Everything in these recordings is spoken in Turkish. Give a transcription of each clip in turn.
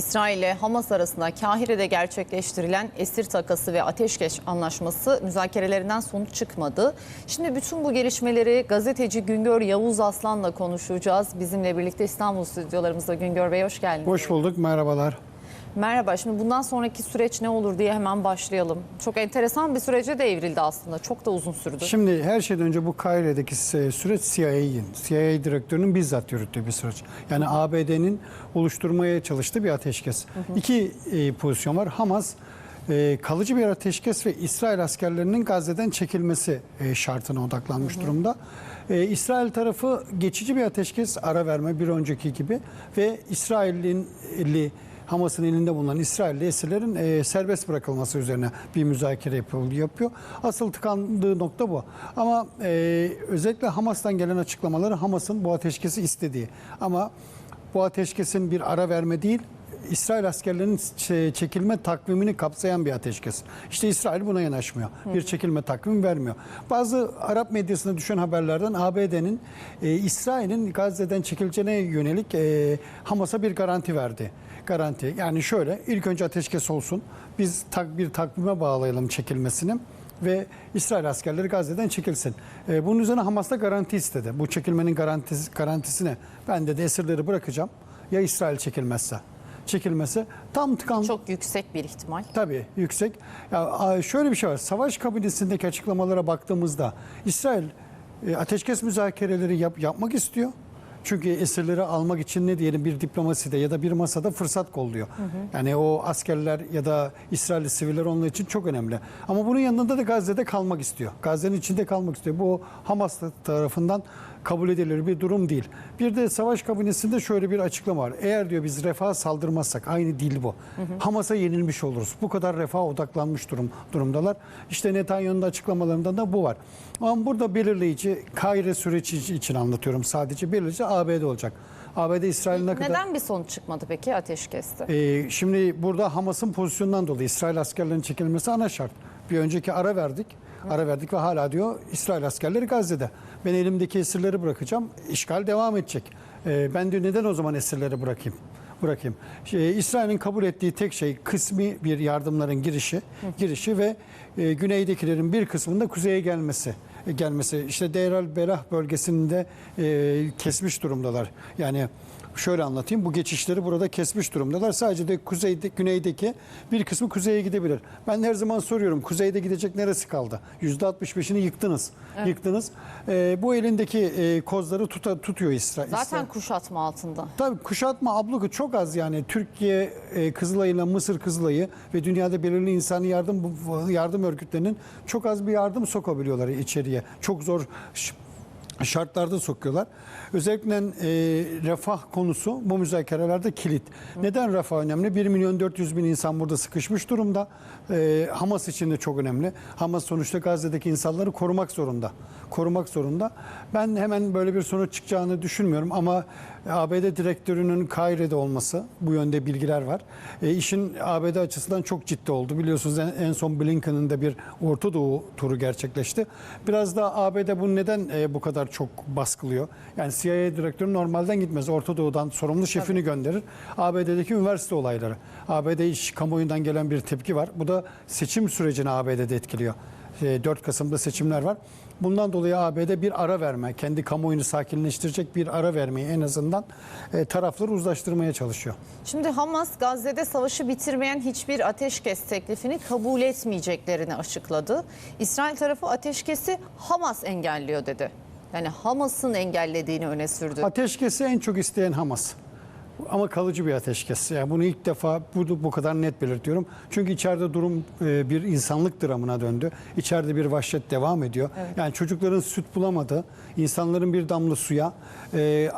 İsrail ile Hamas arasında Kahire'de gerçekleştirilen esir takası ve ateşkes anlaşması müzakerelerinden sonuç çıkmadı. Şimdi bütün bu gelişmeleri gazeteci Güngör Yavuz Aslan'la konuşacağız. Bizimle birlikte İstanbul stüdyolarımızda Güngör Bey hoş geldiniz. Hoş bulduk, merhabalar. Merhaba. Şimdi bundan sonraki süreç ne olur diye hemen başlayalım. Çok enteresan bir sürece de evrildi aslında. Çok da uzun sürdü. Şimdi her şeyden önce bu Kaire'deki süreç CIA'nin, CIA direktörünün bizzat yürüttüğü bir süreç. Yani ABD'nin oluşturmaya çalıştığı bir ateşkes. İki e, pozisyon var. Hamas e, kalıcı bir ateşkes ve İsrail askerlerinin Gazze'den çekilmesi e, şartına odaklanmış durumda. E, İsrail tarafı geçici bir ateşkes ara verme bir önceki gibi ve İsrail'in Hamas'ın elinde bulunan İsrailli esirlerin e, serbest bırakılması üzerine bir müzakere yapıyor. yapıyor. Asıl tıkandığı nokta bu. Ama e, özellikle Hamas'tan gelen açıklamaları Hamas'ın bu ateşkesi istediği. Ama bu ateşkesin bir ara verme değil, İsrail askerlerinin çekilme takvimini kapsayan bir ateşkes. İşte İsrail buna yanaşmıyor. Bir çekilme takvimi vermiyor. Bazı Arap medyasına düşen haberlerden ABD'nin e, İsrail'in Gazze'den çekileceğine yönelik e, Hamas'a bir garanti verdi. Garanti. Yani şöyle ilk önce ateşkes olsun. Biz tak, bir takvime bağlayalım çekilmesini ve İsrail askerleri Gazze'den çekilsin. E, bunun üzerine Hamas da garanti istedi. Bu çekilmenin garantisi, garantisine ben de, de esirleri bırakacağım. Ya İsrail çekilmezse çekilmesi tam tıkan Çok yüksek bir ihtimal. tabii yüksek. Ya şöyle bir şey var. Savaş kabinesindeki açıklamalara baktığımızda İsrail e, ateşkes müzakereleri yap, yapmak istiyor. Çünkü esirleri almak için ne diyelim bir diplomaside ya da bir masada fırsat kolluyor. Yani o askerler ya da İsrailli siviller onun için çok önemli. Ama bunun yanında da Gazze'de kalmak istiyor. Gazze'nin içinde kalmak istiyor. Bu Hamas tarafından kabul edilir bir durum değil. Bir de savaş kabinesinde şöyle bir açıklama var. Eğer diyor biz refaha saldırmazsak aynı dil bu. Hamas'a yenilmiş oluruz. Bu kadar refaha odaklanmış durum durumdalar. İşte Netanyahu'nun da açıklamalarında da bu var. Ama burada belirleyici Kahire süreci için anlatıyorum sadece. Belirleyici ABD olacak. ABD İsrail ne kadar... Neden bir sonuç çıkmadı peki ateşkeste? Ee, şimdi burada Hamas'ın pozisyonundan dolayı İsrail askerlerinin çekilmesi ana şart. Bir önceki ara verdik. Ara verdik ve hala diyor İsrail askerleri Gazze'de. Ben elimdeki esirleri bırakacağım. İşgal devam edecek. Ee, ben diyor neden o zaman esirleri bırakayım? Bırakayım. Şey, İsrail'in kabul ettiği tek şey kısmi bir yardımların girişi, girişi ve e, güneydekilerin bir kısmında kuzeye gelmesi gelmesi. İşte Deir el Belah bölgesinde e, kesmiş durumdalar. Yani Şöyle anlatayım. Bu geçişleri burada kesmiş durumdalar. Sadece de kuzeyde, güneydeki bir kısmı kuzeye gidebilir. Ben her zaman soruyorum. Kuzeyde gidecek neresi kaldı? %65'ini yıktınız. Yıktınız. Ee, bu elindeki e, kozları tuta, tutuyor İsrail. Zaten kuşatma altında. Tabii kuşatma abluku çok az yani. Türkiye e, Kızılay'la Mısır Kızılay'ı ve dünyada belirli insani yardım yardım örgütlerinin çok az bir yardım sokabiliyorlar içeriye. Çok zor şartlarda sokuyorlar. Özellikle e, refah konusu bu müzakerelerde kilit. Neden refah önemli? 1 milyon 400 bin insan burada sıkışmış durumda. E, Hamas için de çok önemli. Hamas sonuçta Gazze'deki insanları korumak zorunda. Korumak zorunda. Ben hemen böyle bir sonuç çıkacağını düşünmüyorum ama ABD direktörünün Kaire'de olması bu yönde bilgiler var. E, işin ABD açısından çok ciddi oldu. Biliyorsunuz en, en son Blinken'ın da bir Orta Doğu turu gerçekleşti. Biraz da ABD bunu neden e, bu kadar çok baskılıyor? Yani CIA direktörü normalden gitmez. Orta Doğu'dan sorumlu şefini gönderir. ABD'deki üniversite olayları. ABD iş kamuoyundan gelen bir tepki var. Bu da seçim sürecini ABD'de etkiliyor. E, 4 Kasım'da seçimler var. Bundan dolayı ABD bir ara verme, kendi kamuoyunu sakinleştirecek bir ara vermeyi en azından e, tarafları uzlaştırmaya çalışıyor. Şimdi Hamas Gazze'de savaşı bitirmeyen hiçbir ateşkes teklifini kabul etmeyeceklerini açıkladı. İsrail tarafı ateşkesi Hamas engelliyor dedi. Yani Hamas'ın engellediğini öne sürdü. Ateşkesi en çok isteyen Hamas. Ama kalıcı bir ateşkes. Yani bunu ilk defa bu, bu kadar net belirtiyorum. Çünkü içeride durum e, bir insanlık dramına döndü. İçeride bir vahşet devam ediyor. Yani çocukların süt bulamadı, insanların bir damla suya, e,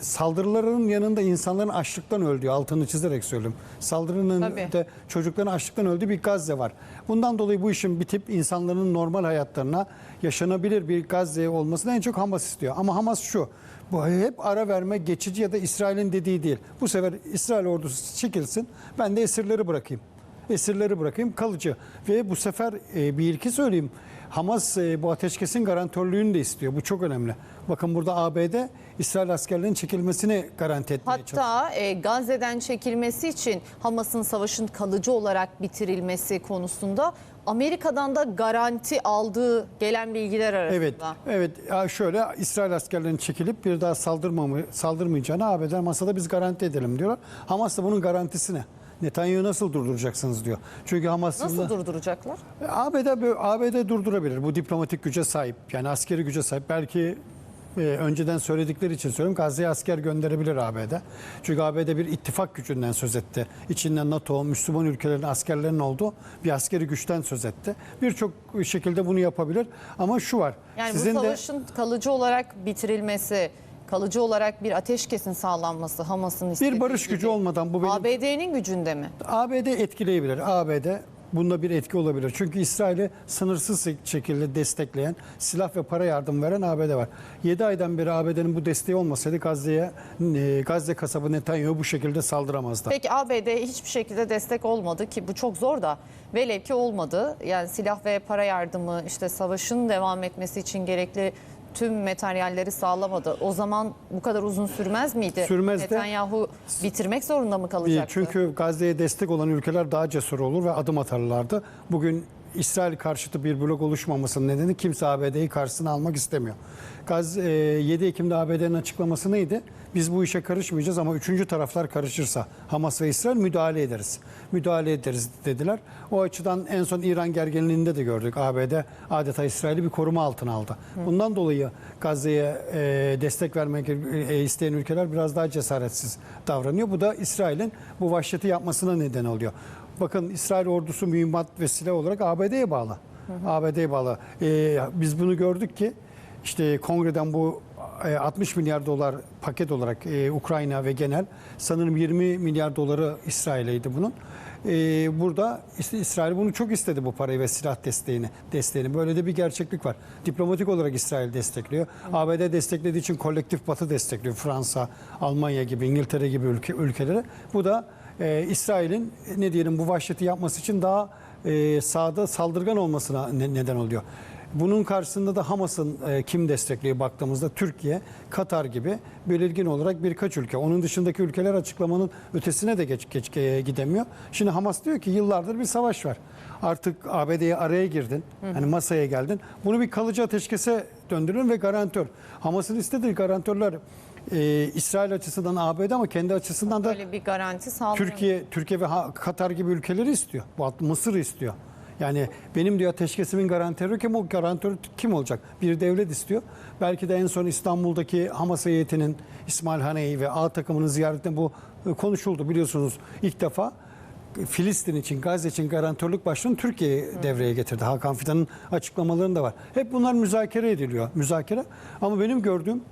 saldırıların yanında insanların açlıktan öldüğü, altını çizerek söylüyorum. Saldırının Tabii. de çocukların açlıktan öldüğü bir Gazze var. Bundan dolayı bu işin bitip insanların normal hayatlarına yaşanabilir bir Gazze olmasını en çok Hamas istiyor. Ama Hamas şu, bu hep ara verme geçici ya da İsrail'in dediği değil. Bu sefer İsrail ordusu çekilsin, ben de esirleri bırakayım. Esirleri bırakayım kalıcı. Ve bu sefer e, bir iki söyleyeyim. Hamas e, bu ateşkesin garantörlüğünü de istiyor. Bu çok önemli. Bakın burada ABD İsrail askerlerinin çekilmesini garanti etmeye çalışıyor. Hatta e, Gazze'den çekilmesi için Hamas'ın savaşın kalıcı olarak bitirilmesi konusunda Amerika'dan da garanti aldığı gelen bilgiler arasında. Evet, evet. Şöyle İsrail askerlerinin çekilip bir daha saldırmamı, saldırmayacağını ABD masada biz garanti edelim diyorlar. Hamas da bunun garantisi ne? Netanyahu'yu nasıl durduracaksınız diyor. Çünkü Hamas'ın Nasıl durduracaklar? ABD ABD durdurabilir. Bu diplomatik güce sahip. Yani askeri güce sahip. Belki e, önceden söyledikleri için söylüyorum. Gazze'ye asker gönderebilir ABD. Çünkü ABD bir ittifak gücünden söz etti. İçinden NATO, Müslüman ülkelerin askerlerinin olduğu bir askeri güçten söz etti. Birçok şekilde bunu yapabilir. Ama şu var. Yani bu savaşın kalıcı olarak bitirilmesi, kalıcı olarak bir ateşkesin sağlanması Hamas'ın istediği bir barış gibi. gücü olmadan bu benim ABD'nin gücünde mi? ABD etkileyebilir. ABD bunda bir etki olabilir. Çünkü İsrail'i sınırsız şekilde destekleyen, silah ve para yardım veren ABD var. 7 aydan beri ABD'nin bu desteği olmasaydı Gazze'ye e, Gazze kasabı Netanyahu bu şekilde saldıramazdı. Peki ABD hiçbir şekilde destek olmadı ki bu çok zor da velev ki olmadı. Yani silah ve para yardımı işte savaşın devam etmesi için gerekli tüm materyalleri sağlamadı. O zaman bu kadar uzun sürmez miydi? Sürmez de- Netanyahu bitirmek zorunda mı Değil, kalacaktı? Çünkü Gazze'ye destek olan ülkeler daha cesur olur ve adım atarlardı. Bugün İsrail karşıtı bir blok oluşmamasının nedeni kimse ABD'yi karşısına almak istemiyor. Gaz, e, 7 Ekim'de ABD'nin açıklaması neydi? Biz bu işe karışmayacağız ama üçüncü taraflar karışırsa Hamas ve İsrail müdahale ederiz. Müdahale ederiz dediler. O açıdan en son İran gerginliğinde de gördük. ABD adeta İsrail'i bir koruma altına aldı. Bundan dolayı Gazze'ye e, destek vermek e, isteyen ülkeler biraz daha cesaretsiz davranıyor. Bu da İsrail'in bu vahşeti yapmasına neden oluyor. Bakın İsrail ordusu mühimmat ve silah olarak ABD'ye bağlı. ABD'ye bağlı. E, biz bunu gördük ki işte kongreden bu 60 milyar dolar paket olarak e, Ukrayna ve genel sanırım 20 milyar doları İsrail'eydi bunun. E, burada İsrail bunu çok istedi bu parayı ve silah desteğini. desteğini. Böyle de bir gerçeklik var. Diplomatik olarak İsrail destekliyor. ABD desteklediği için kolektif Batı destekliyor. Fransa, Almanya gibi, İngiltere gibi ülke ülkeleri. Bu da e, İsrail'in e, ne diyelim bu vahşeti yapması için daha e, sağda saldırgan olmasına ne- neden oluyor. Bunun karşısında da Hamas'ın e, kim destekliyor baktığımızda Türkiye, Katar gibi belirgin olarak birkaç ülke. Onun dışındaki ülkeler açıklamanın ötesine de geç, geç e, gidemiyor. Şimdi Hamas diyor ki yıllardır bir savaş var. Artık ABD'ye araya girdin. Hani masaya geldin. Bunu bir kalıcı ateşkese döndürün ve garantör. Hamas'ın istediği garantörler e, İsrail açısından ABD ama kendi açısından da Böyle bir garanti. Türkiye, Türkiye ve Ha- Katar gibi ülkeleri istiyor. Bu Mısır istiyor. Yani benim diyor ateşkesimin garantörü kim o garantör kim olacak? Bir devlet istiyor. Belki de en son İstanbul'daki Hamas heyetinin İsmail Haneyi ve A takımının ziyaretinde bu e, konuşuldu biliyorsunuz ilk defa. Filistin için, Gazze için garantörlük başlığını Türkiye devreye getirdi. Hakan Fidan'ın açıklamalarında var. Hep bunlar müzakere ediliyor. Müzakere. Ama benim gördüğüm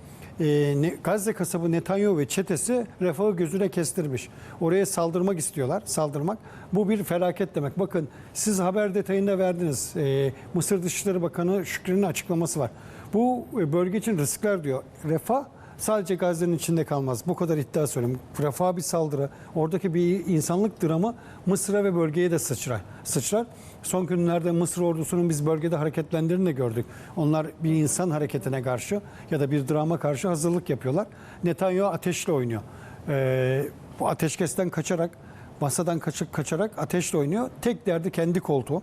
e, Gazze kasabı Netanyahu ve çetesi refahı gözüne kestirmiş. Oraya saldırmak istiyorlar. Saldırmak. Bu bir felaket demek. Bakın siz haber detayında verdiniz. E, Mısır Dışişleri Bakanı Şükrü'nün açıklaması var. Bu e, bölge için riskler diyor. Refah sadece Gazze'nin içinde kalmaz. Bu kadar iddia söyleyeyim. Refah bir saldırı. Oradaki bir insanlık dramı Mısır'a ve bölgeye de sıçrar. sıçrar. Son günlerde Mısır ordusunun biz bölgede hareketlendiğini de gördük. Onlar bir insan hareketine karşı ya da bir drama karşı hazırlık yapıyorlar. Netanyahu ateşle oynuyor. Ee, bu ateşkesten kaçarak, masadan kaçıp kaçarak ateşle oynuyor. Tek derdi kendi koltuğu.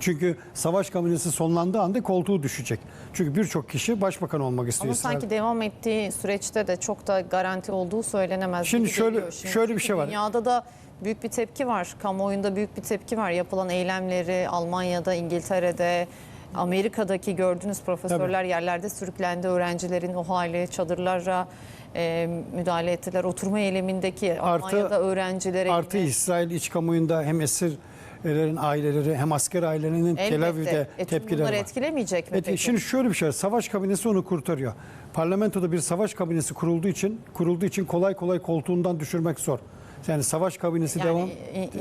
Çünkü savaş kabinesinin sonlandığı anda koltuğu düşecek. Çünkü birçok kişi başbakan olmak istiyor. Ama sanki devam ettiği süreçte de çok da garanti olduğu söylenemez. Şimdi şöyle- geliyor şöyle bir şey var. Dünyada da büyük bir tepki var. Kamuoyunda büyük bir tepki var. Yapılan eylemleri Almanya'da, İngiltere'de, Amerika'daki gördüğünüz profesörler yerlerde sürüklendi. Öğrencilerin o hali çadırlara e, müdahale ettiler. Oturma eylemindeki Artı- Almanya'da öğrencilere Artı yine- İsrail iç kamuoyunda hem esirlerin aileleri hem asker ailelerinin Tel. Aviv'de E, tepkileri bunları var. etkilemeyecek mi Evet, peki? şimdi şöyle bir şey var. Savaş kabinesi onu kurtarıyor. Parlamentoda bir savaş kabinesi kurulduğu için kurulduğu için kolay kolay koltuğundan düşürmek zor. Yani savaş kabinesi yani devam.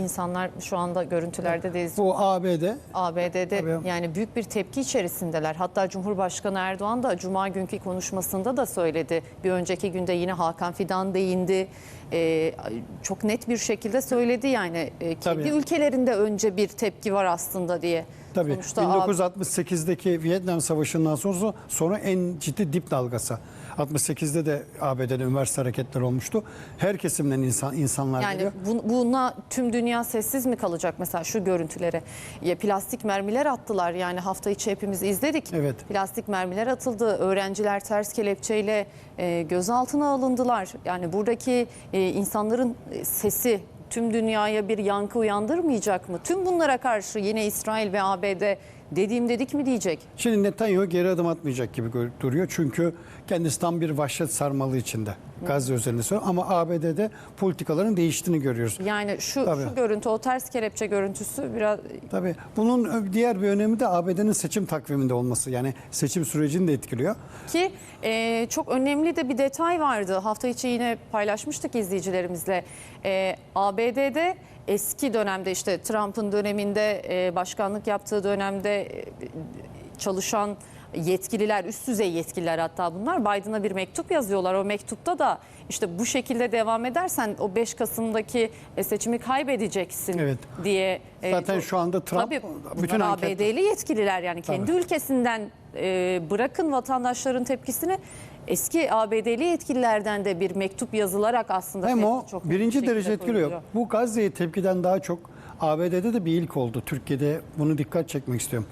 insanlar şu anda görüntülerde de. Bu ABD ABD'de Tabii. yani büyük bir tepki içerisindeler. Hatta Cumhurbaşkanı Erdoğan da Cuma günkü konuşmasında da söyledi. Bir önceki günde yine Hakan Fidan değindi. Ee, çok net bir şekilde söyledi yani. Ee, kendi Tabii. ülkelerinde önce bir tepki var aslında diye. Tabii Sonuçta AB 1968'deki Vietnam Savaşı'ndan sonra sonra en ciddi dip dalgası. 68'de de ABD'de üniversite hareketleri olmuştu. Her kesimden insan insanlar Yani geliyor. bu- buna tüm dünya sessiz mi kalacak mesela şu görüntülere? Ya plastik mermiler attılar yani hafta içi hepimiz izledik. Evet. Plastik mermiler atıldı. Öğrenciler ters kelepçeyle e, gözaltına alındılar. Yani buradaki e, insanların e, sesi tüm dünyaya bir yankı uyandırmayacak mı? Tüm bunlara karşı yine İsrail ve ABD dediğim dedik mi diyecek? Şimdi Netanyahu geri adım atmayacak gibi duruyor. Çünkü kendisi tam bir vahşet sarmalı içinde. Gazze üzerinde söylüyor. Ama ABD'de politikaların değiştiğini görüyoruz. Yani şu, Tabii. şu görüntü o ters kelepçe görüntüsü biraz Tabii. Bunun diğer bir önemi de ABD'nin seçim takviminde olması. Yani seçim sürecini de etkiliyor. Ki e, çok önemli de bir detay vardı. Hafta içi yine paylaşmıştık izleyicilerimizle. E, ABD'de eski dönemde işte Trump'ın döneminde e, başkanlık yaptığı dönemde e, çalışan yetkililer, üst düzey yetkililer hatta bunlar Biden'a bir mektup yazıyorlar. O mektupta da işte bu şekilde devam edersen o 5 Kasım'daki e, seçimi kaybedeceksin Evet. diye. e, Zaten bu- şu anda Trump Tabii bütün ABD'li yetkililer yani kendi Tabii. ülkesinden e, bırakın vatandaşların tepkisini eski ABD'li yetkililerden de bir mektup yazılarak aslında Hem o çok birinci derece etkiliyor. koyuluyor. Bu Gazze'ye tepkiden daha çok ABD'de de bir ilk oldu. Türkiye'de bunu dikkat çekmek istiyorum.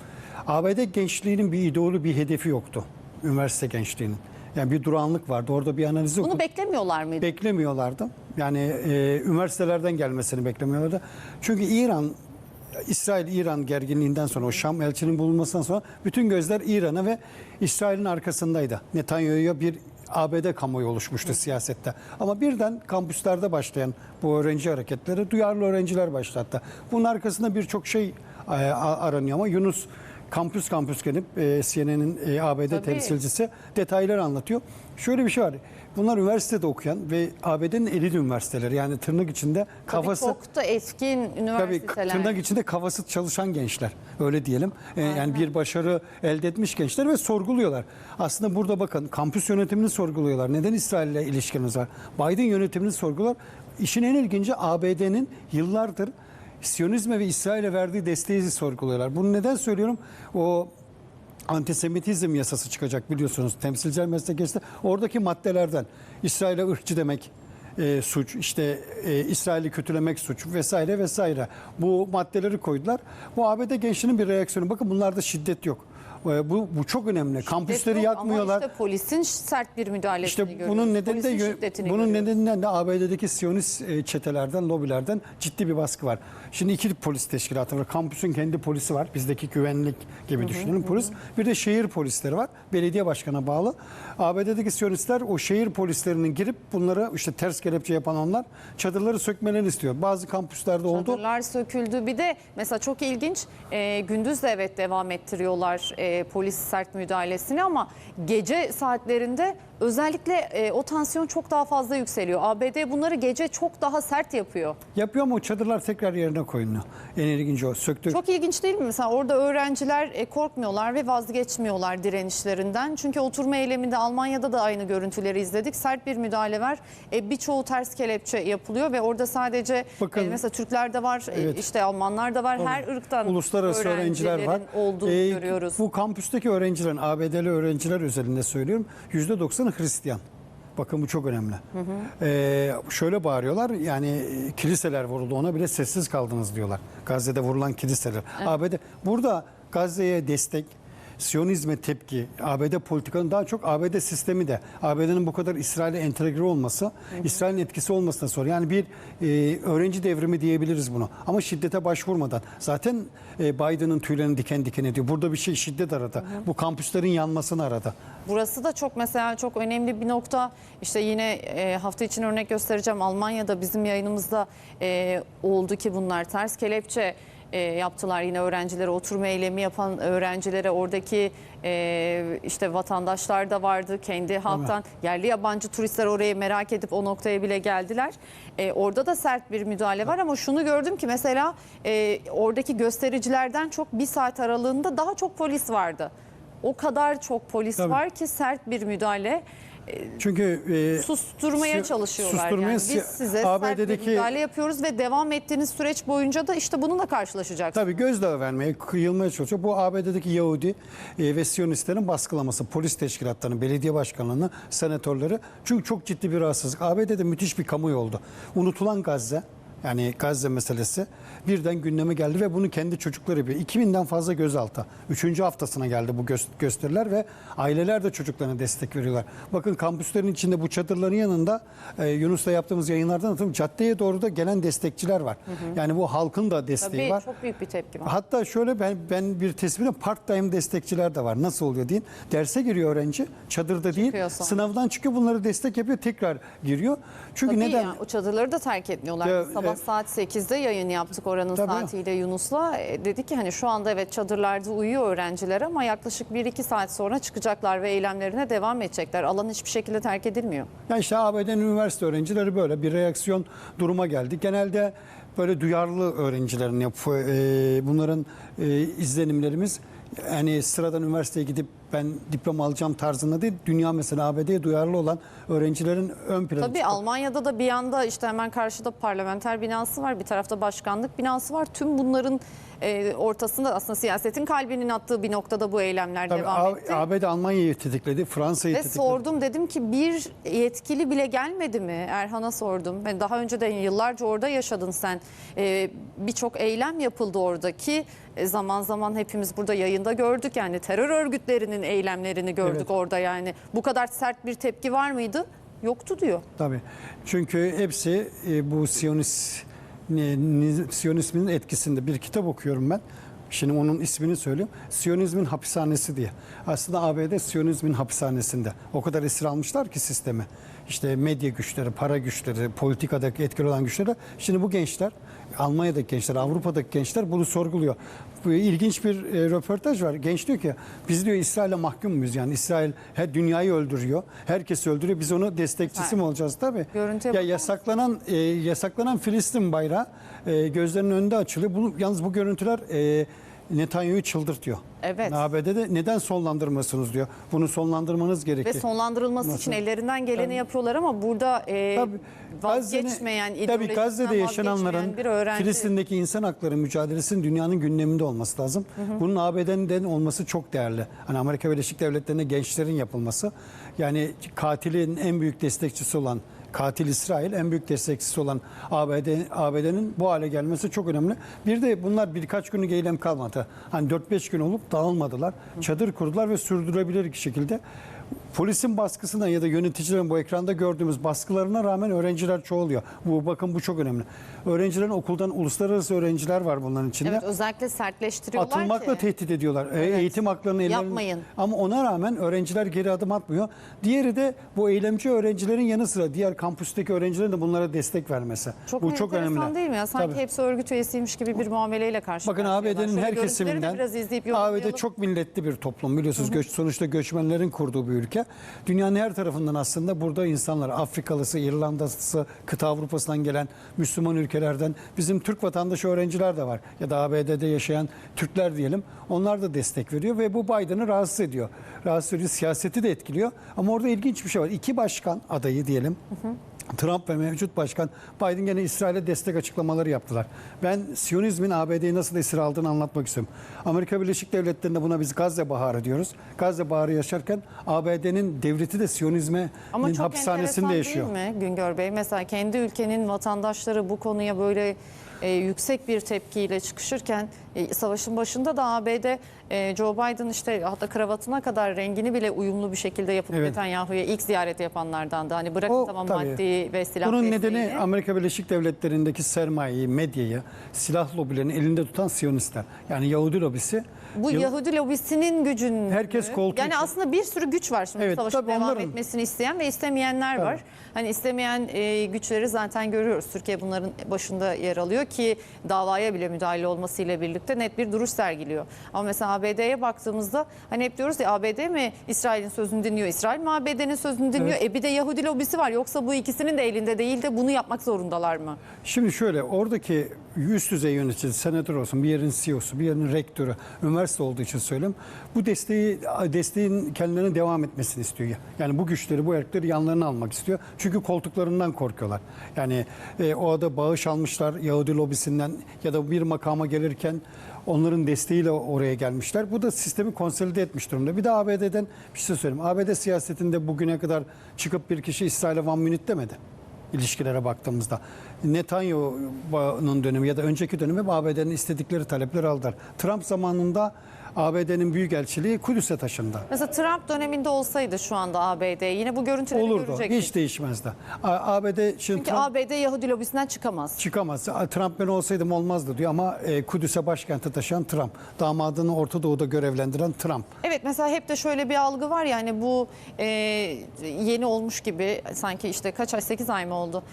ABD gençliğinin bir idolü, bir hedefi yoktu. Üniversite gençliğinin. Yani bir duranlık vardı. Orada bir analizi Bunu okudum. beklemiyorlar mıydı? beklemiyorlardı. Yani e, üniversitelerden gelmesini beklemiyorlardı. Çünkü İran İsrail-İran gerginliğinden sonra o Şam elçinin bulunmasından sonra bütün gözler İran'a ve İsrail'in arkasındaydı. Netanyahu'ya bir ABD kamuoyu oluşmuştu siyasette. Ama birden kampüslerde başlayan bu öğrenci hareketleri duyarlı öğrenciler başlattı. Bunun arkasında birçok şey e, aranıyor ama Yunus kampüs kampüs gelip e, CNN'in e, ABD Tabii. Tabii kafası çok da etkin Tabii üniversiteler. tırnak içinde kafası çalışan gençler öyle diyelim. Ee, yani bir başarı elde etmiş gençler ve sorguluyorlar. Aslında burada bakın kampüs yönetimini sorguluyorlar. Neden İsrail ile ilişkimiz var? Biden yönetimini sorguluyorlar. İşin en ilginci ABD'nin yıllardır Siyonizme ve İsrail'e verdiği desteği sorguluyorlar. Bunu neden söylüyorum? O antisemitizm yasası çıkacak biliyorsunuz temsilciler meslekesi oradaki maddelerden İsrail'e ırkçı demek e, suç işte e, İsrail'i kötülemek suç vesaire vesaire bu maddeleri koydular. Bu ABD gençliğinin bir reaksiyonu bakın bunlarda şiddet yok. E, bu, bu çok önemli. Kampüsleri Yok yakmıyorlar. Ama işte polisin sert bir müdahalesini İşte görüyoruz. bunun nedeni de bunun görüyoruz. de ABD'deki Siyonist e, çetelerden, lobilerden ciddi bir baskı var. Şimdi iki polis teşkilatı var. Kampüsün kendi polisi var. Bizdeki güvenlik gibi düşünelim polis. Bir de şehir polisleri var. Belediye başkanına bağlı. ABD'deki Siyonistler o şehir polislerinin girip bunlara işte ters kelepçe yapan onlar çadırları sökmelerini istiyor. Bazı kampüslerde oldu. Çadırlar söküldü. Bir de mesela çok ilginç e, gündüz de evet devam ettiriyorlar e, polis sert müdahalesini ama gece saatlerinde özellikle e, o tansiyon çok daha fazla yükseliyor. ABD bunları gece çok daha sert yapıyor. Yapıyor ama o çadırlar tekrar yerine koyuluyor. En ilginci o. Söktü. Çok ilginç değil mi? Mesela orada öğrenciler e, korkmuyorlar ve vazgeçmiyorlar direnişlerinden. Çünkü oturma eyleminde Almanya'da da aynı görüntüleri izledik. Sert bir müdahale var. E, birçoğu ters kelepçe yapılıyor ve orada sadece Bakın- e, mesela Türkler de var, e, Evet. işte Almanlar da var. Her ırktan Uluslararası öğrenciler var. olduğunu Ee, görüyoruz. Bu kampüsteki öğrencilerin, ABD'li öğrenciler özelinde söylüyorum, %90'ı Hristiyan. Bakın bu çok önemli. Ee, şöyle bağırıyorlar yani e, kiliseler vuruldu ona bile sessiz kaldınız diyorlar. Gazze'de vurulan kiliseler. ABD burada Gazze'ye destek, Siyonizme tepki, ABD politikanın daha çok ABD sistemi de ABD'nin bu kadar İsrail'e entegre olması, İsrail'in etkisi olmasına sonra yani bir e, öğrenci devrimi diyebiliriz bunu. Ama şiddete başvurmadan. Zaten e, Biden'ın tüylerini diken diken ediyor. Burada bir şey şiddet aradı. Bu kampüslerin yanmasını aradı. Burası da çok mesela çok önemli bir nokta. İşte yine e, hafta için örnek göstereceğim. Almanya'da bizim yayınımızda e, oldu ki bunlar ters kelepçe e, yaptılar. Yine öğrencilere oturma eylemi yapan öğrencilere oradaki e, işte vatandaşlar da vardı. Kendi halktan yerli yabancı turistler oraya merak edip o noktaya bile geldiler. E, orada da sert bir müdahale var ama şunu gördüm ki mesela e, oradaki göstericilerden çok bir saat aralığında daha çok polis vardı. O kadar çok polis Tabii. var ki sert bir müdahale. Çünkü e, susturmaya çalışıyorlar. susturmaya yani biz size sert ABD'deki müdahale yapıyoruz ve devam ettiğiniz süreç boyunca da işte bununla karşılaşacaksınız. Tabii gözdağı vermeye, kıyılmaya çalışıyor. Bu ABD'deki Yahudi e, ve Siyonistlerin baskılaması, polis teşkilatlarını, belediye başkanlarını, senatörleri. Çünkü çok ciddi bir rahatsızlık. ABD'de müthiş bir kamuoyu oldu. Unutulan Gazze, yani Gazze meselesi birden gündeme geldi ve bunu kendi çocukları yapıyor. 2000'den fazla gözaltı. Üçüncü haftasına geldi bu gö- gösteriler ve aileler de çocuklarına destek veriyorlar. Bakın kampüslerin içinde bu çadırların yanında e, Yunus'la yaptığımız yayınlardan hatırlıyorum. Caddeye doğru da gelen destekçiler var. Yani bu halkın da desteği Tabii var. çok büyük bir tepki var. Hatta şöyle ben ben bir tespitim part-time destekçiler de var. Nasıl oluyor deyin. Derse giriyor öğrenci. Çadırda değil. Çıkıyor sonra. Sınavdan çıkıyor. Bunları destek yapıyor. Tekrar giriyor. Çünkü Tabii neden? ya, o çadırları da terk etmiyorlar. Ya, Biz Sabah saat 8'de yayın yaptık oranın Tabii. saatiyle Yunus'la. E, dedi ki hani şu anda evet çadırlarda uyuyor öğrenciler ama yaklaşık 1-2 saat sonra çıkacaklar ve eylemlerine devam edecekler. Alan hiçbir şekilde terk edilmiyor. Ya işte ABD'nin üniversite öğrencileri böyle bir reaksiyon duruma geldi. Genelde böyle duyarlı öğrencilerin yap e, bunların e, izlenimlerimiz yani sıradan üniversiteye gidip ben diploma alacağım tarzında değil. Dünya mesela ABD'ye duyarlı olan öğrencilerin ön plana Tabii Almanya'da da bir yanda işte hemen karşıda parlamenter binası var. Bir tarafta başkanlık binası var. Tüm bunların e, ortasında aslında siyasetin kalbinin attığı bir noktada bu eylemler Tabii devam etti. ABD Almanya'yı tetikledi, Fransa'yı Ve tetikledi. sordum dedim ki bir yetkili bile gelmedi mi? Erhan'a sordum. Ben daha önce de yıllarca orada yaşadın sen. Ee, Birçok eylem yapıldı orada ki e, zaman zaman hepimiz burada yayında gördük. Yani terör örgütlerinin eylemlerini gördük Evet. orada yani. Bu kadar sert bir tepki var mıydı? Yoktu diyor. Tabii. Çünkü hepsi e, bu Siyonist ni- ni- Siyonizmin etkisinde bir kitap okuyorum ben. Şimdi onun ismini söyleyeyim. Siyonizmin hapishanesi diye. Aslında ABD Siyonizmin hapishanesinde. O kadar esir almışlar ki sistemi. İşte medya güçleri, para güçleri, politikadaki etkili olan güçleri. Şimdi bu gençler, Almanya'daki gençler, Avrupa'daki gençler bunu sorguluyor. Bu ilginç bir e, röportaj var. Genç diyor ki biz diyor İsrail'e mahkum muyuz? Yani İsrail her dünyayı öldürüyor. Herkesi öldürüyor. Biz onu destekçisi mi olacağız tabii. Görüntüye ya yasaklanan e, yasaklanan Filistin bayrağı e, gözlerinin önünde açılıyor. Bunu yalnız bu görüntüler e, Netanyahu'yu çıldırtıyor. Evet. ABD'de neden sonlandırmıyorsunuz diyor. Bunu sonlandırmanız Ve gerekli. sonlandırılması için ellerinden geleni yapıyorlar ama burada e, Tabii. vazgeçmeyen, Gazze'nin- tabii Gazze'de yaşananların. Filistin'deki insan hakları mücadelesinin dünyanın gündeminde olması lazım. Bunun ABD'den olması çok değerli. Hani Amerika Birleşik Devletleri'nde gençlerin yapılması. Yani katilin en büyük destekçisi olan katil İsrail en büyük destekçisi olan ABD ABD'nin bu hale gelmesi çok önemli. Bir de bunlar birkaç günlük eylem kalmadı. Hani 4-5 gün olup dağılmadılar. Çadır kurdular ve sürdürülebilir bir şekilde Polisin baskısına ya da yöneticilerin bu ekranda gördüğümüz baskılarına rağmen öğrenciler çoğalıyor. Bu bakın bu çok önemli. Öğrencilerin okuldan uluslararası öğrenciler var bunların içinde. Evet özellikle sertleştiriyorlar Atılmakla ki. tehdit ediyorlar. E, Eğitim haklarını ellerine... Yapmayın. Ama ona rağmen öğrenciler geri adım atmıyor. Diğeri de bu eylemci öğrencilerin yanı sıra diğer kampüsteki öğrencilerin de bunlara destek vermesi. Çok bu çok önemli. değil mi ya? Sanki Tabii. hepsi örgüt üyesiymiş gibi bir muameleyle karşı Bakın. ABD'nin her kesiminden ABD çok milletli bir toplum biliyorsunuz. Göç, sonuçta göçmenlerin kurduğu bir ülke. Dünyanın her tarafından aslında burada insanlar Afrikalısı, İrlandalısı, kıta Avrupa'sından gelen Müslüman ülkelerden bizim Türk vatandaşı öğrenciler de var. Ya da ABD'de yaşayan Türkler diyelim. Onlar da destek veriyor ve bu Biden'ı rahatsız ediyor. Rahatsız ediyor. Siyaseti de etkiliyor. Ama orada ilginç bir şey var. İki başkan adayı diyelim. Trump ve mevcut başkan Biden gene İsrail'e destek açıklamaları yaptılar. Ben Siyonizmin ABD'yi nasıl esir aldığını anlatmak istiyorum. Amerika Birleşik Devletleri'nde buna biz Gazze Baharı diyoruz. Gazze Baharı yaşarken ABD'nin devleti de Siyonizme Ama çok hapishanesinde enteresan yaşıyor. değil mi Güngör Bey? Mesela kendi ülkenin vatandaşları bu konuya böyle e, yüksek bir tepkiyle çıkışırken e, savaşın başında da ABD e, Joe Biden işte hatta kravatına kadar rengini bile uyumlu bir şekilde yapıp Evet. Netanyahu'ya ilk ziyaret yapanlardan da hani bırakın O, tamam tabii. maddi ve silah Bunun desteğini. nedeni Amerika Birleşik Devletleri'ndeki sermayeyi, medyayı, silah lobilerini elinde tutan Siyonistler. Yani Yahudi lobisi. Bu Yahu- Yahudi lobisinin gücün Herkes koltuğu Yani için. aslında bir sürü güç var şimdi Evet, savaşın devam onların. etmesini isteyen ve istemeyenler Tabii. var. Hani istemeyen e, güçleri zaten görüyoruz. Türkiye bunların başında yer alıyor ki davaya bile müdahale olmasıyla birlikte net bir duruş sergiliyor. Ama mesela ABD'ye baktığımızda hani hep diyoruz ya ABD mi İsrail'in sözünü dinliyor, İsrail mi ABD'nin sözünü dinliyor? E bir de Yahudi lobisi var. Yoksa bu ikisinin de elinde değil de bunu yapmak zorundalar mı? Şimdi şöyle oradaki üst düzey yönetici, senatör olsun, bir yerin CEO'su, bir yerin rektörü, üniversite olduğu için söylüyorum. Bu desteği desteğin kendilerine devam etmesini istiyor. Yani bu güçleri, bu erkekleri yanlarına almak istiyor. Çünkü koltuklarından korkuyorlar. Yani e, o ada bağış almışlar Yahudi lobisinden ya da bir makama gelirken onların desteğiyle oraya gelmişler. Bu da sistemi konsolide etmiş durumda. Bir de ABD'den bir şey söyleyeyim. ABD siyasetinde bugüne kadar çıkıp bir kişi İsrail'e one minute demedi ilişkilere baktığımızda. Netanyahu'nun dönemi ya da önceki dönemi ABD'nin istedikleri talepleri aldılar. Trump zamanında ABD'nin büyükelçiliği Kudüs'e taşındı. Mesela Trump döneminde olsaydı şu anda ABD yine bu görüntüleri Olurdu. görecektik. Hiç değişmezdi. A- ABD şimdi Çünkü Trump ABD Yahudi lobisinden çıkamaz. çıkamaz. A, Trump ben olsaydım olmazdı diyor ama e, Kudüs'e başkente taşıyan Trump. Damadını Orta Doğu'da görevlendiren Trump. Evet mesela hep de şöyle bir algı var ya hani bu e, yeni olmuş gibi sanki işte kaç ay 8 ay mı oldu?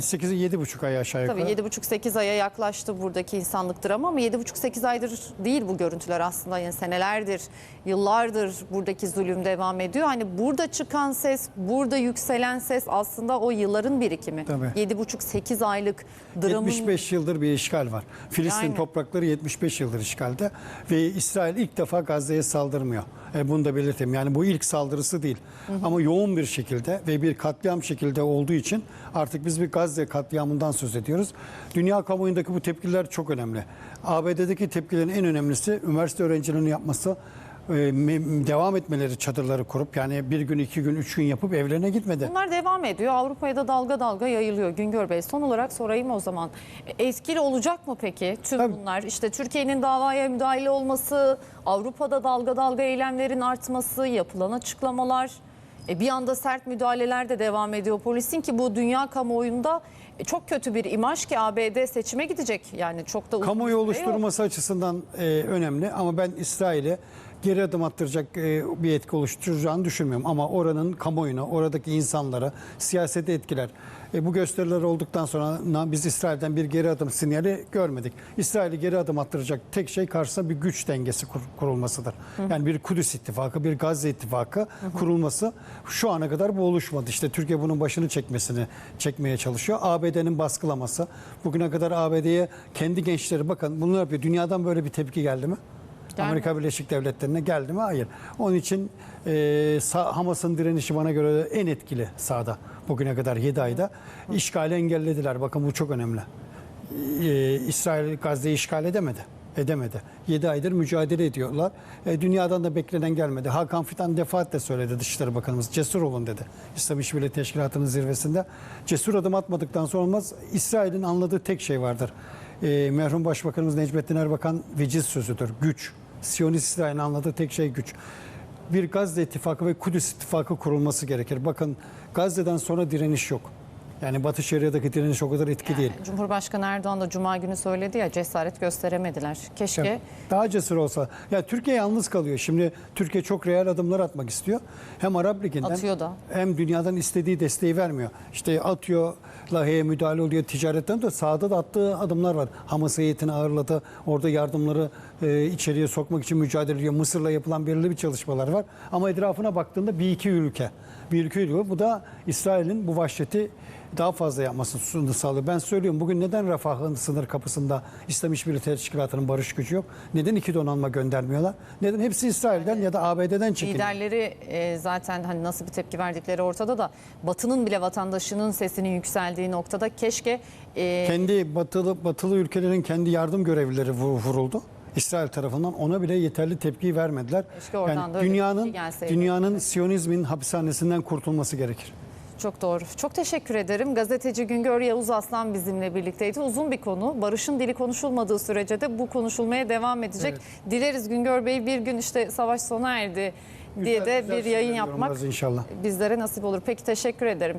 8 7,5 ay aşağı yukarı. Tabii 7,5-8 aya yaklaştı buradaki insanlık dramı ama 7,5-8 aydır değil bu görüntüler aslında. Yani senelerdir, yıllardır buradaki zulüm devam ediyor. Hani burada çıkan ses, burada yükselen ses aslında o yılların birikimi. Tabii. 7,5-8 aylık dramın 75 yıldır bir işgal var. Filistin Yani. toprakları 75 yıldır işgalde ve İsrail ilk defa Gazze'ye saldırmıyor. E, bunu da belirteyim. Yani bu ilk saldırısı değil. Ama yoğun bir şekilde ve bir katliam şekilde olduğu için artık biz bir Gazze katliamından söz ediyoruz. Dünya kamuoyundaki bu tepkiler çok önemli. ABD'deki tepkilerin en önemlisi üniversite öğrencilerinin yapması e, devam etmeleri çadırları kurup yani bir gün, iki gün, üç gün yapıp evlerine gitmedi. Bunlar devam ediyor. Avrupa'ya da dalga dalga yayılıyor Güngör Bey. Son olarak sorayım o zaman. Etkili olacak mı peki tüm Tabii. bunlar? İşte Türkiye'nin davaya müdahale olması, Avrupa'da dalga dalga eylemlerin artması, yapılan açıklamalar. E, bir anda sert müdahaleler de devam ediyor polisin ki bu dünya kamuoyunda e, çok kötü bir imaj ki ABD seçime gidecek. Yani çok da uzun Kamuoyu süre yok. oluşturması açısından e, önemli ama ben İsrail'e geri adım attıracak e, bir etki oluşturacağını düşünmüyorum. Ama oranın kamuoyuna, oradaki insanlara, siyasete etkiler. E, bu gösteriler olduktan sonra biz İsrail'den bir geri adım sinyali görmedik. İsrail'i geri adım attıracak tek şey karşısında bir güç dengesi kur- kurulmasıdır. Yani bir Kudüs ittifakı, bir Gazze ittifakı kurulması şu ana kadar bu oluşmadı. İşte Türkiye bunun başını çekmesini çekmeye çalışıyor. ABD'nin baskılaması. Bugüne kadar ABD'ye kendi gençleri bakın bunlar yapıyor. Dünyadan böyle bir tepki geldi mi? Gelmedi. Amerika Birleşik Devletleri'ne geldi mi? Hayır. Onun için e, Hamas'ın direnişi bana göre en etkili sahada bugüne kadar 7 ayda. işgali engellediler. Bakın bu çok önemli. E, İsrail Gazze'yi işgal edemedi. Edemedi. 7 aydır mücadele ediyorlar. E, dünyadan da beklenen gelmedi. Hakan Fidan defaatle söyledi Dışişleri Bakanımız. Cesur olun dedi. İslam İşbirliği Teşkilatı'nın zirvesinde. Cesur adım atmadıktan sonra olmaz. İsrail'in anladığı tek şey vardır. E, merhum Başbakanımız Necmettin Erbakan veciz sözüdür. Güç. Siyonist İsrail'in anladığı tek şey güç. Bir Gazze ittifakı ve Kudüs ittifakı kurulması gerekir. Bakın Gazze'den sonra direniş yok. Yani Batı Şeria'daki direniş o kadar etki değil. Cumhurbaşkanı Erdoğan da Cuma günü söyledi ya cesaret gösteremediler. Keşke Evet. Daha cesur olsa. Ya Türkiye yalnız kalıyor. Şimdi Türkiye çok real adımlar atmak istiyor. Hem Arap Ligi'nden hem dünyadan istediği desteği vermiyor. İşte atıyor, Lahey'e müdahale oluyor ticaretten de sahada da attığı adımlar var. Hamas heyetini ağırladı. Orada yardımları e, içeriye sokmak için mücadele ediyor. Mısır'la yapılan belirli bir çalışmalar var. Ama etrafına baktığında bir iki ülke. Bir iki ülke. Bu da İsrail'in bu vahşeti daha fazla yapmasını sağlıyor. Ben söylüyorum bugün neden Rafah'ın sınır kapısında İslam İşbirliği Teşkilatı'nın barış gücü yok? Neden iki donanma göndermiyorlar? Neden hepsi İsrail'den ya da ABD'den çekiliyor? Liderleri e, zaten hani nasıl bir tepki verdikleri ortada da Batı'nın bile vatandaşının sesinin yükseldiği noktada keşke e, Kendi batılı batılı ülkelerin kendi yardım görevlileri vu- vuruldu. İsrail tarafından ona bile yeterli tepkiyi vermediler. Bir dünyanın şey dünyanın Siyonizmin hapishanesinden kurtulması gerekir. çok doğru. Çok teşekkür ederim. Gazeteci Güngör Yavuz Aslan bizimle birlikteydi. Uzun bir konu. Barış'ın dili konuşulmadığı sürece de bu konuşulmaya devam edecek. Dileriz Güngör Bey bir gün işte savaş sona erdi diye Güzel- de güzel bir yayın yapmak inşallah. bizlere nasip olur. Peki teşekkür ederim.